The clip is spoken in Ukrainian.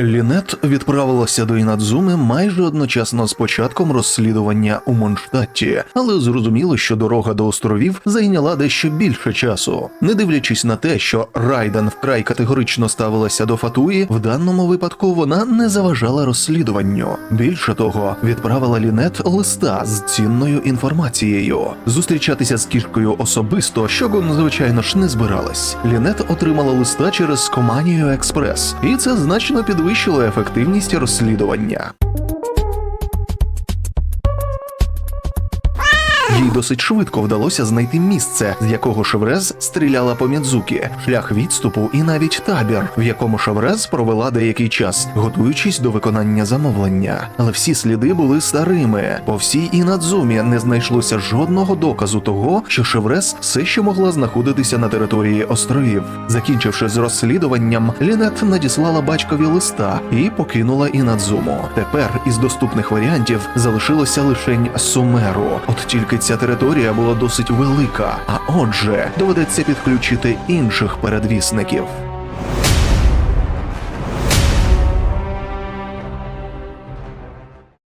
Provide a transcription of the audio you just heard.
Лінет відправилася до Інадзуми майже одночасно з початком розслідування у Монштадті, але зрозуміло, що дорога до островів зайняла дещо більше часу. Не дивлячись на те, що Райден вкрай категорично ставилася до Фатуї, в даному випадку вона не заважала розслідуванню. Більше того, відправила Лінет листа з цінною інформацією. Зустрічатися з кішкою особисто, Щогун, звичайно ж, не збиралась. Лінет отримала листа через Команію Експрес, і це значно підвищило ефективність розслідування. Їй досить швидко вдалося знайти місце, з якого Шеврез стріляла по Мідзукі, шлях відступу і навіть табір, в якому Шеврез провела деякий час, готуючись до виконання замовлення. Але всі сліди були старими. По всій Інадзумі не знайшлося жодного доказу того, що Шеврез все ще могла знаходитися на території островів. Закінчивши з розслідуванням, Лінет надіслала батькові листа і покинула Інадзуму. Тепер із доступних варіантів залишилося лишень Сумеру. От тільки ця територія була досить велика, а отже, доведеться підключити інших передвісників.